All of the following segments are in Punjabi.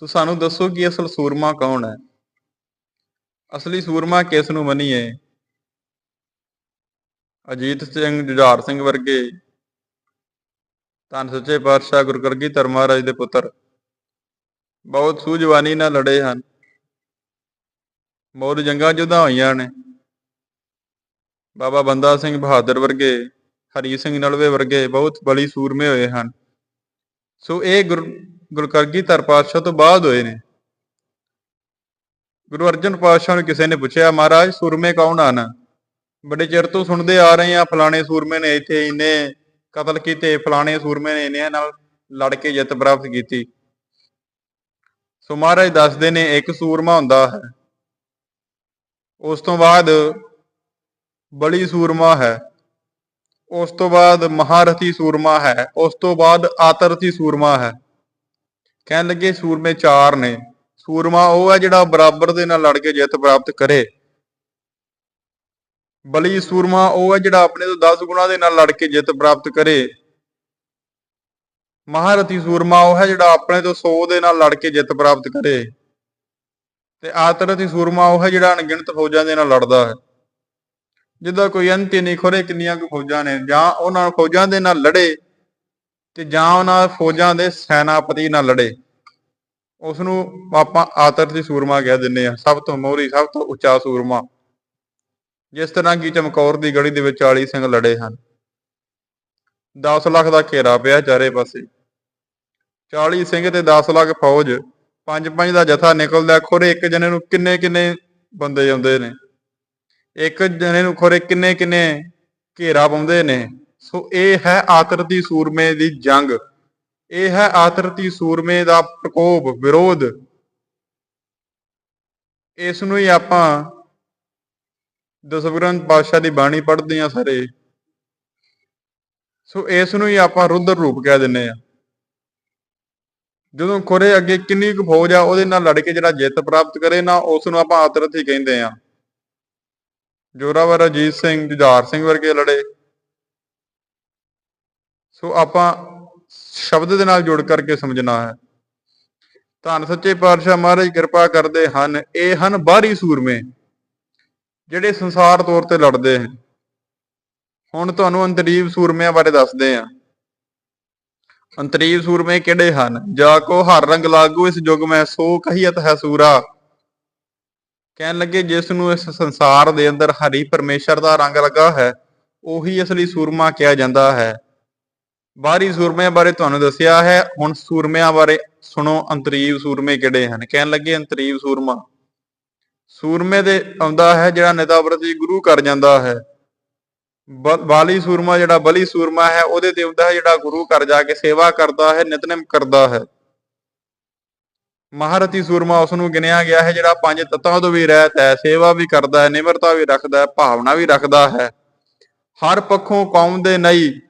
ਸੋ ਸਾਨੂੰ ਦੱਸੋ ਕਿ ਅਸਲ ਸੂਰਮਾ ਕੌਣ ਹੈ? ਅਸਲੀ ਸੂਰਮਾ ਕਿਸ ਨੂੰ ਮੰਨੀਏ? ਅਜੀਤ ਸਿੰਘ ਜੁਝਾਰ ਸਿੰਘ ਵਰਗੇ। ਧੰਨ ਸੱਚੇ ਪਾਤਸ਼ਾਹ ਗੁਰੂ ਕਰਗੀਧਰ ਮਹਾਰਾਜ ਦੇ ਪੁੱਤਰ। ਬਹੁਤ ਸੂਝਵਾਨੀ ਨਾਲ ਲੜੇ ਹਨ। ਬਹੁਤ ਜੰਗਾਂ ਜੁਦਾ ਹੋਈਆਂ ਨੇ। ਬਾਬਾ ਬੰਦਾ ਸਿੰਘ ਬਹਾਦਰ ਵਰਗੇ, ਹਰੀ ਸਿੰਘ ਨਲਵੇ ਵਰਗੇ ਬਹੁਤ ਬਲੀ ਸੂਰਮੇ ਹੋਏ ਹਨ। ਸੋ ਇਹ ਗੁਰ ਗੁਰਕਰਗੀ ਧਰ ਪਾਤਸ਼ਾਹ ਤੋਂ ਬਾਅਦ ਹੋਏ ਨੇ। ਗੁਰੂ ਅਰਜਨ ਪਾਤਸ਼ਾਹ ਨੂੰ ਕਿਸੇ ਨੇ ਪੁੱਛਿਆ, ਮਹਾਰਾਜ, ਸੂਰਮੇ ਕੌਣ ਹਨ? ਬੜੇ ਚਿਰ ਤੋਂ ਸੁਣਦੇ ਆ ਰਹੇ ਆ ਫਲਾਣੇ ਸੂਰਮੇ ਨੇ ਇੱਥੇ ਇੰਨੇ ਕਤਲ ਕੀਤੇ, ਫਲਾਣੇ ਸੂਰਮੇ ਨੇ ਇੰਨੇ ਨਾਲ ਲੜ ਕੇ ਜਿੱਤ ਪ੍ਰਾਪਤ ਕੀਤੀ। ਸੋ ਮਹਾਰਾਜ ਦੱਸਦੇ ਨੇ, ਇੱਕ ਸੂਰਮਾ ਹੁੰਦਾ ਹੈ। ਉਸ ਤੋਂ ਬਾਅਦ ਬਲੀ ਸੂਰਮਾ ਹੈ। ਉਸ ਤੋਂ ਬਾਅਦ ਮਹਾਰਥੀ ਸੂਰਮਾ ਹੈ। ਉਸ ਤੋਂ ਬਾਅਦ ਆਤਰਥੀ ਸੂਰਮਾ ਹੈ। ਕਹਿਣ ਲੱਗੇ ਸੂਰਮੇ ਚਾਰ ਨੇ। ਸੂਰਮਾ ਉਹ ਹੈ ਜਿਹੜਾ ਬਰਾਬਰ ਦੇ ਨਾਲ ਲੜ ਕੇ ਜਿੱਤ ਪ੍ਰਾਪਤ ਕਰੇ। ਬਲੀ ਸੂਰਮਾ ਉਹ ਹੈ ਜਿਹੜਾ ਆਪਣੇ ਤੋਂ 10 ਗੁਣਾ ਦੇ ਨਾਲ ਲੜ ਕੇ ਜਿੱਤ ਪ੍ਰਾਪਤ ਕਰੇ। ਮਹਾਰਥੀ ਸੂਰਮਾ ਉਹ ਹੈ ਜਿਹੜਾ ਆਪਣੇ ਤੋਂ 100 ਦੇ ਨਾਲ ਲੜ ਕੇ ਜਿੱਤ ਪ੍ਰਾਪਤ ਕਰੇ। ਤੇ ਆਤਰਥੀ ਸੂਰਮਾ ਉਹ ਹੈ ਜਿਹੜਾ ਅਣਗਿਣਤ ਫੌਜਾਂ ਦੇ ਨਾਲ ਲੜਦਾ ਹੈ। ਜਿੱਦਾਂ ਕੋਈ ਅੰਤ ਹੀ ਨਹੀਂ, ਖੋਰੇ ਕਿੰਨੀਆਂ ਕੁ ਫੌਜਾਂ ਨੇ, ਜਾਂ ਉਹਨਾਂ ਫੌਜਾਂ ਦੇ ਨਾਲ ਲੜੇ ਤੇ ਜਾਂ ਉਹਨਾਂ ਫੌਜਾਂ ਦੇ ਸੈਨਾਪਤੀ ਨਾਲ ਲੜੇ। ਉਸ ਨੂੰ ਆਪਾਂ ਆਤਰਥੀ ਸੂਰਮਾ ਕਹਿ ਦਿੰਦੇ ਆ ਸਭ ਤੋਂ ਮੋਹਰੀ, ਸਭ ਤੋਂ ਉੱਚਾ ਸੂਰਮਾ। ਜਿਸ ਤਰ੍ਹਾਂ ਕਿ ਚਮਕੌਰ ਦੀ ਗੜੀ ਦੇ ਵਿੱਚ 40 ਸਿੰਘ ਲੜੇ ਹਨ। 10 ਲੱਖ ਦਾ ਘੇਰਾ ਪਿਆ ਚਾਰੇ ਪਾਸੇ। 40 ਸਿੰਘ ਤੇ 10 ਲੱਖ ਫੌਜ। ਪੰਜ ਪੰਜ ਦਾ ਜਥਾ ਨਿਕਲਦਾ, ਖੋਰੇ ਇੱਕ ਜਣੇ ਨੂੰ ਕਿੰਨੇ ਕਿੰਨੇ ਬੰਦੇ ਆਉਂਦੇ ਨੇ। ਇੱਕ ਜਣੇ ਨੂੰ ਖੋਰੇ ਕਿੰਨੇ ਕਿੰਨੇ ਘੇਰਾ ਪਾਉਂਦੇ ਨੇ। ਸੋ ਇਹ ਹੈ ਆਤਰਤੀ ਸੂਰਮੇ ਦੀ ਜੰਗ। ਇਹ ਹੈ ਆਤਰਤੀ ਸੂਰਮੇ ਦਾ ਪ੍ਰਕੋਪ, ਵਿਰੋਧ। ਇਸ ਨੂੰ ਹੀ ਆਪਾਂ ਦਸਵਗ੍ਰੰਥ ਪਾਤਸ਼ਾਹ ਦੀ ਬਾਣੀ ਪੜ੍ਹਦੇ ਆ ਸਾਰੇ। ਸੋ ਇਸ ਨੂੰ ਹੀ ਆਪਾਂ ਰੁਦਰ ਰੂਪ ਕਹਿ ਦਿੰਨੇ ਆ ਜਦੋਂ ਖੋਰੇ ਅੱਗੇ ਕਿੰਨੀ ਕੁ ਫੌਜ ਆ, ਉਹਦੇ ਨਾਲ ਲੜ ਕੇ ਜਿਹੜਾ ਜਿੱਤ ਪ੍ਰਾਪਤ ਕਰੇ ਨਾ ਉਸ ਨੂੰ ਆਪਾਂ ਆਤਰਥੀ ਕਹਿੰਦੇ ਆ ਜੋਰਾਵਰ ਅਜੀਤ ਸਿੰਘ, ਜੁਝਾਰ ਸਿੰਘ ਵਰਗੇ ਲੜੇ। ਸੋ ਆਪਾਂ ਸ਼ਬਦ ਦੇ ਨਾਲ ਜੋੜ ਕਰਕੇ ਸਮਝਣਾ ਹੈ। ਧੰਨ ਸੱਚੇ ਪਾਤਸ਼ਾਹ ਮਹਾਰਾਜ, ਕਿਰਪਾ ਕਰਦੇ ਹਨ, ਇਹ ਹਨ ਬਾਹਰੀ ਸੂਰਮੇ, ਜਿਹੜੇ ਸੰਸਾਰ ਤੌਰ ਤੇ ਲੜਦੇ ਹਨ। ਹੁਣ ਤੁਹਾਨੂੰ ਅੰਤਰੀਵ ਸੂਰਮਿਆਂ ਬਾਰੇ ਦੱਸਦੇ ਆ ਅੰਤਰੀਵ ਸੂਰਮੇ ਕਿਹੜੇ ਹਨ? ਜਾ ਕੋ ਹਰ ਰੰਗ ਲਾਗੂ ਇਸ ਯੁਗ ਮੈਂ, ਸੋ ਕਹੀਤ ਹੈ ਸੂਰਾ। ਕਹਿਣ ਲੱਗੇ, ਜਿਸ ਨੂੰ ਇਸ ਸੰਸਾਰ ਦੇ ਅੰਦਰ ਹਰੀ ਪਰਮੇਸ਼ਰ ਦਾ ਰੰਗ ਲੱਗਾ ਹੈ, ਉਹੀ ਅਸਲੀ ਸੂਰਮਾ ਕਿਹਾ ਜਾਂਦਾ ਹੈ। ਬਾਹਰੀ ਸੂਰਮਿਆਂ ਬਾਰੇ ਤੁਹਾਨੂੰ ਦੱਸਿਆ ਹੈ, ਹੁਣ ਸੂਰਮਿਆਂ ਬਾਰੇ ਸੁਣੋ, ਅੰਤਰੀਵ ਸੂਰਮੇ ਕਿਹੜੇ ਹਨ? ਕਹਿਣ ਲੱਗੇ ਅੰਤਰੀਵ ਸੂਰਮਾ। ਸੂਰਮੇ ਦੇ ਆਉਂਦਾ ਹੈ ਜਿਹੜਾ ਨਿਤਾਵਰਤੀ ਗੁਰੂ ਕਰ ਜਾਂਦਾ ਹੈ। ਬ- ਬਾਲੀ ਸੂਰਮਾ ਜਿਹੜਾ ਬਲੀ ਸੂਰਮਾ ਹੈ, ਉਹਦੇ ਤੇ ਆਉਂਦਾ ਹੈ ਜਿਹੜਾ ਗੁਰੂ ਘਰ ਜਾ ਕੇ ਸੇਵਾ ਕਰਦਾ ਹੈ, ਨਿਤਨੇਮ ਕਰਦਾ ਹੈ। ਮਹਾਰਤੀ ਸੂਰਮਾ ਉਸ ਨੂੰ ਗਿਣਿਆ ਗਿਆ ਹੈ ਜਿਹੜਾ ਪੰਜ ਤੱਤਾਂ ਤੋਂ ਵੀ ਰਹਿਤ ਹੈ, ਸੇਵਾ ਵੀ ਕਰਦਾ ਹੈ, ਨਿਮਰਤਾ ਵੀ ਰੱਖਦਾ ਹੈ, ਭਾਵਨਾ ਵੀ ਰੱਖਦਾ ਹੈ। ਹਰ ਪੱਖੋਂ ਕੌਮ ਦੇ ਨਹੀਂ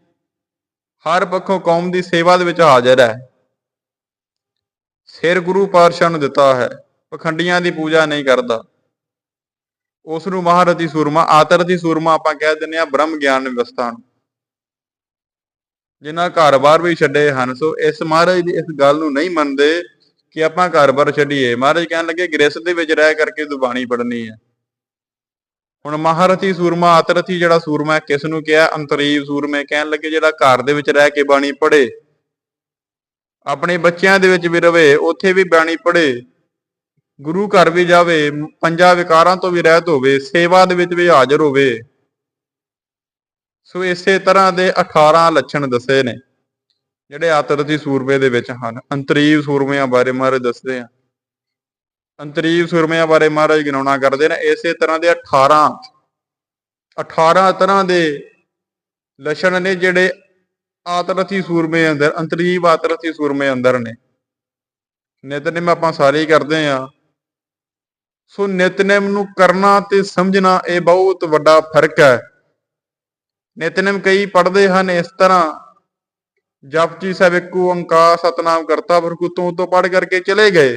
ਹਰ ਪੱਖੋਂ ਕੌਮ ਦੀ ਸੇਵਾ ਦੇ ਵਿੱਚ ਹਾਜ਼ਰ ਹੈ। ਸਿਰ ਗੁਰੂ ਪਾਤਸ਼ਾਹ ਨੂੰ ਦਿੱਤਾ ਹੈ, ਪਖੰਡੀਆਂ ਦੀ ਪੂਜਾ ਨਹੀਂ ਕਰਦਾ। ਉਸ ਨੂੰ ਮਹਾਰਥੀ ਸੂਰਮਾ ਆਤਰਥੀ ਸੂਰਮਾ ਆਪਾਂ ਕਹਿ ਦਿੰਦੇ ਆ ਬ੍ਰਹਮ ਗਿਆਨ ਵਿਵਸਥਾ ਨੂੰ। ਜਿਨ੍ਹਾਂ ਘਰ-ਬਾਰ ਵੀ ਛੱਡੇ ਹਨ, ਸੋ ਇਸ ਮਹਾਰਾਜ ਦੀ ਇਸ ਗੱਲ ਨੂੰ ਨਹੀਂ ਮੰਨਦੇ ਕਿ ਆਪਾਂ ਘਰ-ਬਾਰ ਛੱਡੀਏ। ਮਹਾਰਾਜ ਕਹਿਣ ਲੱਗੇ, ਗ੍ਰਸਥ ਦੇ ਵਿੱਚ ਰਹਿ ਕਰਕੇ ਦੁਬਾਣੀ ਪੜ੍ਹਨੀ ਹੈ। ਹੁਣ ਮਹਾਰਥੀ ਸੂਰਮਾ ਆਤਰਥੀ ਜਿਹੜਾ ਸੂਰਮਾ ਹੈ, ਕਿਸ ਨੂੰ ਕਿਹਾ? ਅੰਤਰੀਵ ਸੂਰਮੇ ਕਹਿਣ ਲੱਗੇ ਜਿਹੜਾ ਘਰ ਦੇ ਵਿੱਚ ਰਹਿ ਕੇ ਬਾਣੀ ਪੜ੍ਹੇ। ਆਪਣੇ ਬੱਚਿਆਂ ਦੇ ਵਿੱਚ ਵੀ ਰਵੇ ਉੱਥੇ ਵੀ ਬਾਣੀ ਪੜ੍ਹੇ। ਗੁਰੂ ਘਰ ਵੀ ਜਾਵੇ ਪੰਜਾਂ ਵਿਕਾਰਾਂ ਤੋਂ ਵੀ ਰਹਿਤ ਹੋਵੇ ਸੇਵਾ ਦੇ ਵਿੱਚ ਵੀ ਹਾਜ਼ਰ ਹੋਵੇ। ਸੋ ਇਸੇ ਤਰ੍ਹਾਂ ਦੇ 18 ਲੱਛਣ ਦੱਸੇ ਨੇ ਜਿਹੜੇ ਆਤਰਤੀ ਸੂਰਮੇ ਦੇ ਵਿੱਚ ਹਨ। ਅੰਤਰੀਵ ਸੂਰਮਿਆਂ ਬਾਰੇ ਮਾਰੇ ਦੱਸਦੇ ਆ। ਅੰਤਰੀਵ ਸੂਰਮਿਆਂ ਬਾਰੇ ਮਹਾਰਾਜ ਗਿਣਾਉਣਾ ਕਰਦੇ ਨੇ, ਇਸੇ ਤਰ੍ਹਾਂ ਦੇ 18 18 ਤਰ੍ਹਾਂ ਦੇ ਲੱਛਣ ਨੇ ਜਿਹੜੇ ਆਤਰਤੀ ਸੂਰਮੇ ਅੰਦਰ ਅੰਤਰੀਵ ਆਤਰਤੀ ਸੂਰਮੇ ਅੰਦਰ ਨੇ। ਨਿਤਨੇਮ ਆਪਾਂ ਸਾਰੇ ਹੀ ਕਰਦੇ ਆ ਸੋ ਨਿਤਨੇਮ ਨੂੰ ਕਰਨਾ ਤੇ ਸਮਝਣਾ ਇਹ ਬਹੁਤ ਵੱਡਾ ਫ਼ਰਕ ਹੈ। ਨਿਤਨੇਮ ਕਈ ਪੜ੍ਹਦੇ ਹਨ ਇਸ ਤਰ੍ਹਾਂ, ਜਪਜੀ ਸਾਹਿਬ ਇੱਕ ਓੰਕਾਰ ਸਤਨਾਮ ਕਰਤਾ ਪੁਰਖ ਤੋਂ ਤੋਂ ਪੜ੍ਹ ਕਰਕੇ ਚਲੇ ਗਏ।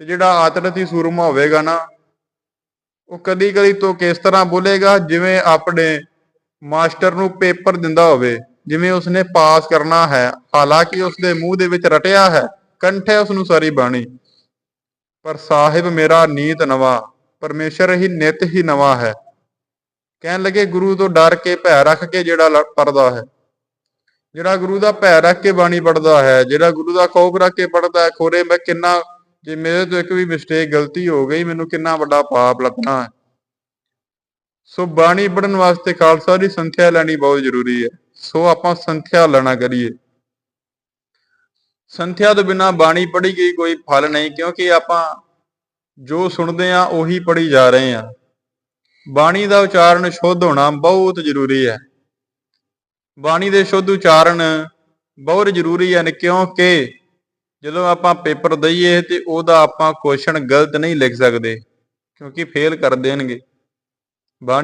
ਤੇ ਜਿਹੜਾ ਆਤਰਤੀ ਸੂਰਮਾ ਹੋਵੇਗਾ ਨਾ, ਉਹ ਕਦੀ ਕਦੀ ਤੋਂ ਕਿਸ ਤਰ੍ਹਾਂ ਬੋਲੇਗਾ? ਜਿਵੇਂ ਆਪਣੇ ਮਾਸਟਰ ਨੂੰ ਪੇਪਰ ਦਿੰਦਾ ਹੋਵੇ, ਜਿਵੇਂ ਉਸਨੇ ਪਾਸ ਕਰਨਾ ਹੈ, ਹਾਲਾਂਕਿ ਉਸਦੇ ਮੂੰਹ ਦੇ ਵਿੱਚ ਰਟਿਆ ਹੈ, ਕੰਠ ਹੈ ਉਸ ਨੂੰ ਸਾਰੀ ਬਾਣੀ। ਪਰ ਸਾਹਿਬ, ਮੇਰਾ ਨੀਤ ਨਵਾ, ਪਰਮੇਸ਼ਰ ਹੀ ਨਿਤ ਹੀ ਨਵਾਂ ਹੈ। ਕਹਿਣ ਲੱਗੇ, ਗੁਰੂ ਤੋਂ ਡਰ ਕੇ ਭੈ ਰੱਖ ਕੇ ਜਿਹੜਾ ਲ- ਪੜਦਾ ਹੈ। ਜਿਹੜਾ ਗੁਰੂ ਦਾ ਭੈ ਰੱਖ ਕੇ ਬਾਣੀ ਪੜਦਾ ਹੈ, ਜਿਹੜਾ ਗੁਰੂ ਦਾ ਖੌਫ ਰੱਖ ਕੇ ਪੜਦਾ ਹੈ, ਖੋਰੇ ਮੈਂ ਕਿੰਨਾ ਜੇ ਮੇਰੇ ਤੋਂ ਇੱਕ ਵੀ ਮਿਸਟੇਕ ਗਲਤੀ ਹੋ ਗਈ, ਮੈਨੂੰ ਕਿੰਨਾ ਵੱਡਾ ਪਾਪ ਲੱਗਣਾ ਹੈ। ਸੋ ਬਾਣੀ ਪੜਨ ਵਾਸਤੇ ਖਾਲਸਾ ਦੀ ਸੰਥਿਆ ਲੈਣੀ ਬਹੁਤ ਜ਼ਰੂਰੀ ਹੈ। ਸੋ ਆਪਾਂ ਸੰਥਿਆ ਲੈਣਾ ਕਰੀਏ। ਸੰਥਿਆ ਤੋਂ ਬਿਨਾ ਬਾਣੀ ਪੜ੍ਹੀ ਗਈ ਕੋਈ ਫਲ ਨਹੀਂ, ਕਿਉਂਕਿ ਆਪਾਂ ਜੋ ਸੁਣਦੇ ਆ ਉਹੀ ਪੜ੍ਹੀ ਜਾ ਰਹੇ ਆ ਬਾਣੀ ਦਾ ਉਚਾਰਨ ਸ਼ੁੱਧ ਹੋਣਾ ਬਹੁਤ ਜ਼ਰੂਰੀ ਹੈ। ਬਾਣੀ ਦੇ ਸ਼ੁੱਧ ਉਚਾਰਨ ਬਹੁਤ ਜ਼ਰੂਰੀ ਹਨ ਕਿਉਂਕਿ ਜਦੋਂ ਆਪਾਂ ਪੇਪਰ ਦਈਏ ਤੇ ਉਹਦਾ ਆਪਾਂ ਕੁਐਸਚਨ ਗਲਤ ਨਹੀਂ ਲਿਖ ਸਕਦੇ, ਕਿਉਂਕਿ ਫੇਲ ਕਰ ਦੇਣਗੇ।